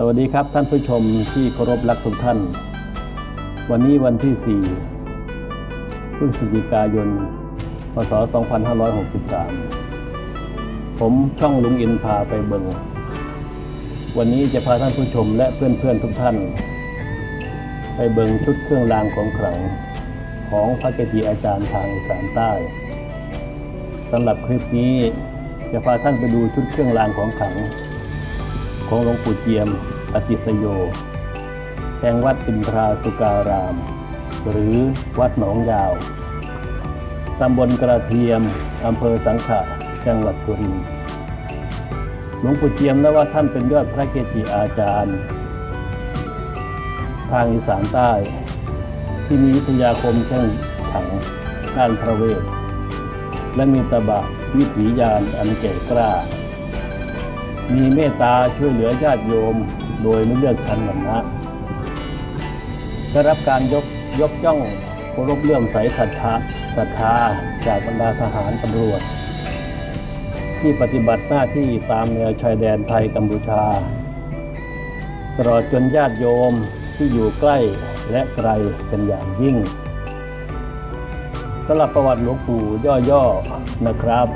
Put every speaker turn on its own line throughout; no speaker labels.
สวัสดีครับท่านผู้ชมที่เคารพรักทุกท่าน วันนี้วันที่ 4 พฤศจิกายน พศ 2563 ผมช่องลุงอินพาไปเบิง วันนี้จะพาท่านผู้ชมและเพื่อนๆทุกท่าน ไปเบิงชุดเครื่องรางของขลัง ของพระเกจิอาจารย์ทางสานใต้สำหรับคลิปนี้จะพาท่านไปดูชุดเครื่องรางของขลัง ของหลวงปู่เจียมอติสโย แห่งวัดอินทราสุการาม หรือวัดหนองยาว ตำบลกระเทียม อำเภอสังขะ จังหวัดสุรินทร์ หลวงปู่เจียมนะว่าท่านเป็นยอดพระเกจิอาจารย์ ทางอีสานใต้ ที่มีวิทยาคมแข่งขังการพระเวท และมีตบะวิถียานอันแก่งกล้า มีเมตตาช่วยเหลือญาติโยมโดยไม่เลือกชั้นวรรณะได้รับการยกยกย่องเคารพเลื่อมใสศรัทธาศรัทธาจากบรรดาทหารตำรวจ ที่ปฏิบัติหน้าที่ตามแนวชายแดนไทยกัมพูชา ตลอดจนญาติโยมที่อยู่ใกล้และไกลเป็นอย่างยิ่งสำหรับประวัติหลวงปู่ย่อๆนะครับ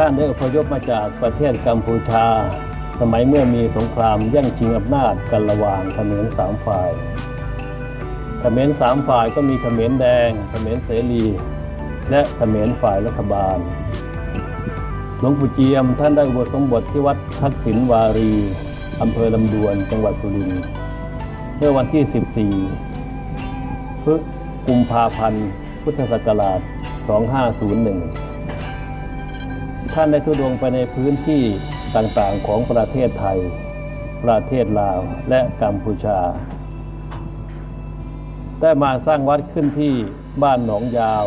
ท่านได้อพยพมาจากประเทศกัมพูชา สมัยเมื่อมีสงครามแย่งชิงอำนาจกันระหว่างเขมรสามฝ่ายเขมรสามฝ่ายก็มีเขมรแดงเขมรเสรี และเขมรฝ่ายรัฐบาล หลวงปู่เจียมท่านได้อุปสมบทที่วัดทักษิณวารีอำเภอลำดวนจังหวัดสุรินทร์เมื่อวันที่ 14พฤษกุมภาพันธ์พุทธศักราช 2501 ท่านได้ทุดงไปในพื้นที่ต่างๆของประเทศไทย ประเทศลาวและกัมพูชา ได้มาสร้างวัดขึ้นที่บ้านหนองยาว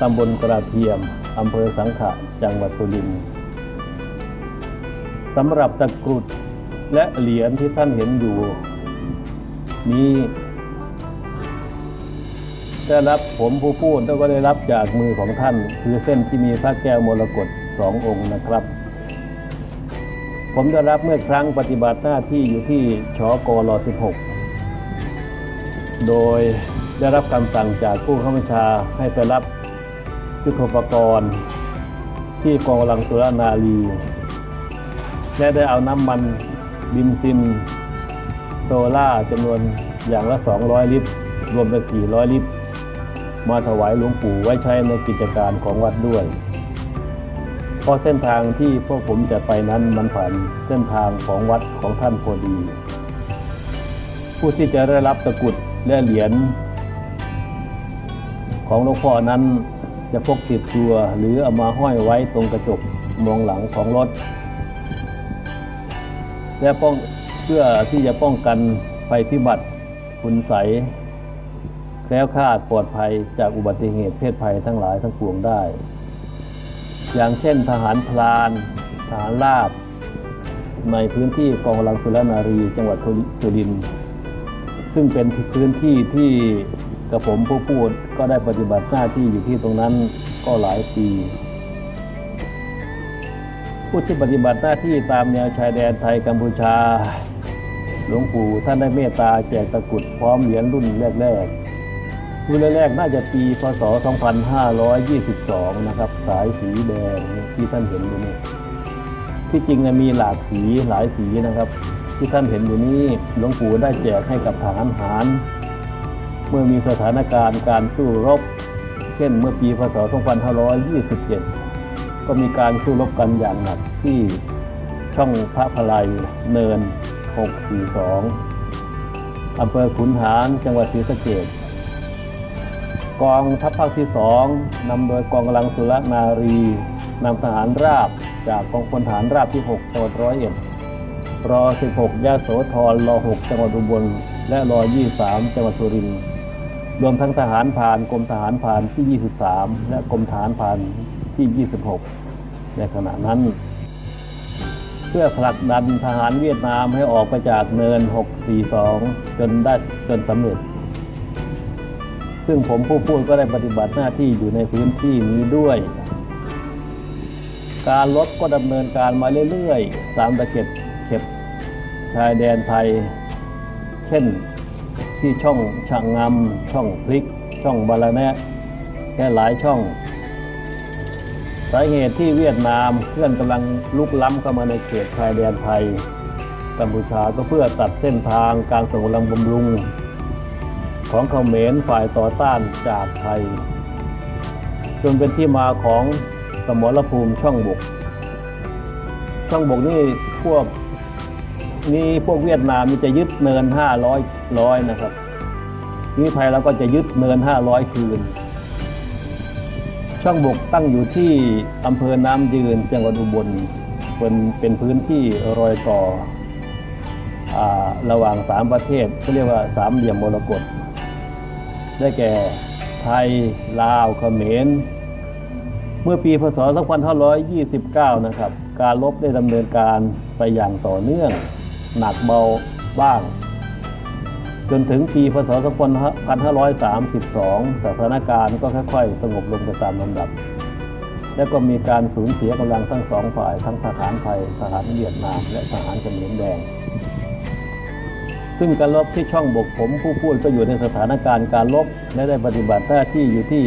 ตำบลกระเทียม อำเภอสังขะ จังหวัดสุรินทร์สำหรับตะกรุดและเหรียญที่ท่านเห็นอยู่ นี้ได้รับผมผู้พูดแล้วก็ได้รับจากมือของท่าน คือเส้นที่มีพระแก้วมรกต สององค์นะครับ ผมได้รับเมื่อครั้งปฏิบัติหน้าที่อยู่ที่ชกร16 โดยได้รับคำสั่งจากผู้ข้าราชาให้ไปรับยุทธปกรณ์ที่กองกำลังสุรนารีและได้เอาน้ำมันบินซินโซล่าจำนวนอย่างละ 200 ลิตร รวมเป็น400 ลิตร มาถวายหลวงปู่ไว้ใช้ในกิจการของวัดด้วย เพราะเส้นทางที่พวกผมจะไปนั้นมันผ่านเส้นทางของวัดของท่านพอดี ผู้ที่จะได้รับตะกรุดและเหรียญของหลวงพ่อนั้นจะพกติดตัวหรือเอามาห้อยไว้ตรงกระจกมองหลังของรถ และป้องเพื่อที่จะป้องกันภัยพิบัติคุณใสแคล้วคลาดปลอดภัยจากอุบัติเหตุเพศภัยทั้งหลายทั้งปวงได้ อย่างเช่นทหารพลานทหารราบ ในพื้นที่กองกำลังสุรนารีจังหวัดสุรินทร์ซึ่งเป็นพื้นที่ที่กระผมผู้พูดก็ได้ปฏิบัติหน้าที่อยู่ที่ตรงนั้นก็หลายปีผู้ที่ปฏิบัติหน้าที่ตามแนวชายแดนไทยกัมพูชา หลวงปู่ท่านได้เมตตาแจกตะกรุดพร้อมเหรียญรุ่นแรก ๆ รุ่นแรกๆน่าจะปีพศ 2522 นะครับ สายสีแดงที่ท่านเห็นอยู่นี่ที่จริงมีหลากสีหลายสีนะครับ ที่ท่านเห็นอยู่นี้หลวงปู่ได้แจกให้กับทหารหารเมื่อมีสถานการณ์การสู้รบ เช่นเมื่อปีพศ 2527 ก็มีการสู้รบกันอย่างหนักที่ช่องพระพลายเนิน 642อำเภอขุนหารจังหวัดศรีสะเกษ กองทัพภาคที่สองนำโดยกองกำลังสุรนารีนำทหารราบจากกองพลทหารราบที่6จังหวัดร้อยเอ็ดรอ 16ยะโสธรรอ 6 จังหวัดอุบล และรอ 23 จังหวัดสุรินทร์รวมทั้งทหารผ่านกรมทหารผ่านที่ 23 และกรมทหารผ่านที่ 26 ในขณะนั้น เพื่อผลักดันทหารเวียดนามให้ออกไปจากเนิน 642 จนได้จนสำเร็จ ซึ่งผมผู้พูดก็ได้ปฏิบัติหน้าที่อยู่ในพื้นที่นี้ด้วย การลบก็ดำเนินการมาเรื่อยๆตามตะเก็บเข็บชายแดนไทย เช่นที่ช่องชะงำช่องพลิก ช่องบาลาแนะแค่หลายช่องสาเหตุที่เวียดนามเคลื่อนกำลังลุกล้ำเข้ามาในเขตชายแดนไทยกัมพูชาก็เพื่อตัดเส้นทางการส่งกำลังบำรุง ของเขมรฝ่ายต่อต้านจากไทย จนเป็นที่มาของสมรภูมิช่องบก ช่องบกนี่พวกนี่พวกเวียดนามนี่จะยึดเนิน 500ร้อยนะครับนี่ไทยเราก็จะยึดเนิน 500 คืน ช่องบกตั้งอยู่ที่อำเภอน้ำยืนจังหวัดอุบลเป็นเป็นพื้นที่รอยต่ออาระหว่างสามประเทศเขาเรียกว่าสามเหลี่ยมมรกต ได้แก่ ไทย ลาวเขมร เมื่อปีพศ 2529 นะครับ การลบได้ดำเนินการไปอย่างต่อเนื่อง หนักเบาบ้าง จนถึงปีพศ 2532 สถานการณ์ก็ค่อยๆ สงบลงไปตามลำดับ และก็มีการสูญเสียกำลังทั้งสองฝ่าย ทั้งทหารไทยทหารเวียดนาม และทหารเขมรแดง ซึ่งการลบที่ช่องบกผมผู้พูดก็อยู่ในสถานการณ์การลบและได้ปฏิบัติหน้าที่อยู่ที่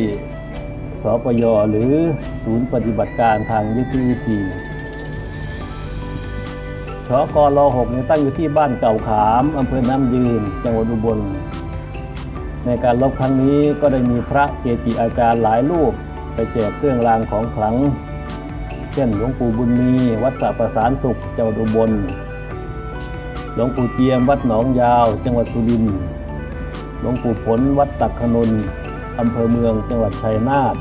สปยหรือศูนย์ปฏิบัติการทางยุทธวิธีชกร6เนี่ยตั้งอยู่ที่บ้านเก่าขามอำเภอน้ำยืน จังหวัดอุบล ในการลบครั้งนี้ก็ได้มีพระเกจิอาจารย์หลายรูป ไปแจกเครื่องรางของขลัง เช่นหลวงปู่บุญมี วัดสระประสานสุขจังหวัดอุบล หลวงปู่เจียมวัดหนองยาว จังหวัดสุรินทร์หลวงปู่ผลวัดตักขนนอำเภอเมืองจังหวัดชัยนาท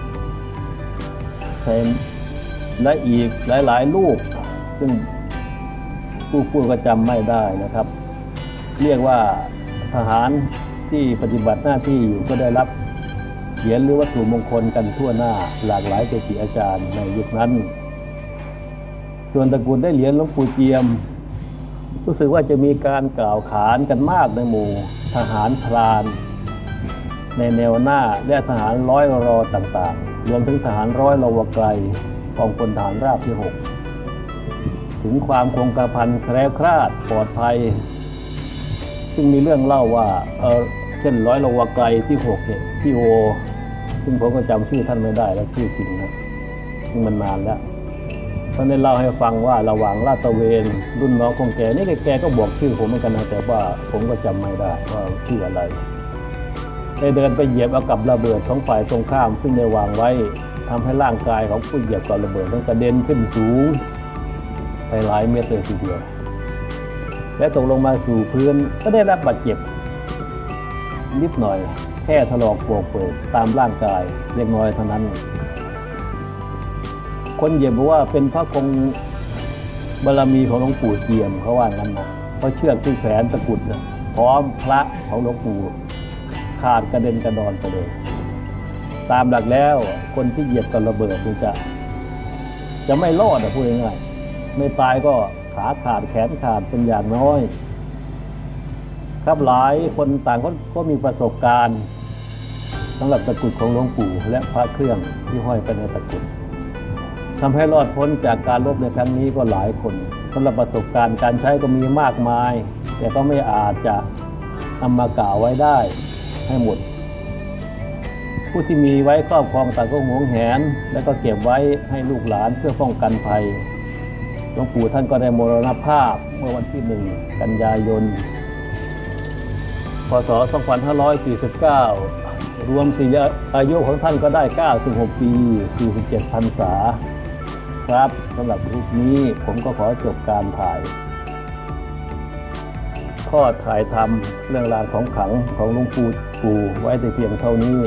ชัยและอีกหลายๆลูกซึ่งผู้พูดก็จำไม่ได้นะครับ เรียกว่าทหารที่ปฏิบัติหน้าที่อยู่ก็ได้รับเหรียญหรือวัตถุมงคลกันทั่วหน้าหลากหลายเกจิอาจารย์ในยุคนั้น ส่วนตระกูลได้เหรียญหลวงปู่เจียม รู้สึกว่าจะมีการกล่าวขานกันมากในหมู่ ทหารพรานในแนวหน้าและทหารร้อยรอต่างๆ รวมถึงทหารร้อยรวไกลกองพลฐานราบที่ 6 ถึงความคงกระพันแคล้วคลาดปลอดภัย ซึ่งมีเรื่องเล่าว่าเออเช่นร้อยรวไกลที่6เนี่ยพี่โอซึ่งผมก็จำชื่อท่านไม่ได้แล้วชื่อจริงนะซึ่งมันนานแล้ว ท่านได้เล่าให้ฟังว่าระหว่างลาดตะเวนรุ่นน้องของแกนี่แกก็บอกชื่อผมเหมือนกันนะแต่ว่าผมก็จำไม่ได้ว่าชื่ออะไรได้เดินไปเหยียบเอากับระเบิดของฝ่ายตรงข้ามซึ่งได้วางไว้ทำให้ร่างกายของผู้เหยียบกับระเบิดนั้นกระเด็นขึ้นสูงไปหลายเมตรเลยทีเดียว และตกลงมาสู่พื้นก็ได้รับบาดเจ็บ นิดหน่อยแค่ถลอกโปกเปิดตามร่างกายเล็กน้อยเท่านั้น คนเหยียบบอกว่าเป็นพระคงบารมีของหลวงปู่เจียมเขาว่างั้นนะเพราะเชือกที่แขนตะกุดนะพร้อมพระของหลวงปู่ขาดกระเด็นกระดอนไปเลย ตามหลักแล้วคนที่เหยียบกับระเบิดมันจะ จะไม่รอดอะพูดง่ายๆไม่ตายก็ขาขาดแขนขาดเป็นอย่างน้อย ครับหลายคนต่างก็ก็มีประสบการณ์สำหรับตะกุดของหลวงปู่และพระเครื่องที่ห้อยไปในตะกุด ทำให้รอดพ้นจากการลบในครั้งนี้ก็หลายคนสำหรับประสบการณ์การใช้ก็มีมากมาย แต่ก็ไม่อาจจะนำมากล่าวไว้ได้ให้หมด ผู้ที่มีไว้ครอบครองต่างก็หวงแหน และก็เก็บไว้ให้ลูกหลานเพื่อป้องกันภัยหลวงปู่ท่านก็ได้มรณภาพเมื่อวันที่หนึ่งกันยายน พศ 2549 รวมสี่อายุของท่านก็ได้ 96 ปี 47พรรษา ครับสำหรับคลิปนี้ผมก็ขอจบการถ่ายข้อถ่ายทำเรื่องราวของขังของหลวงปู่ปู่ไว้แต่เพียงเท่านี้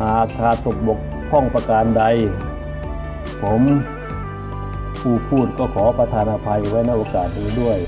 หากขาดตกบกพร่องประการใด ผมผู้พูดก็ขอประทานอภัยไว้ในโอกาสนี้ด้วย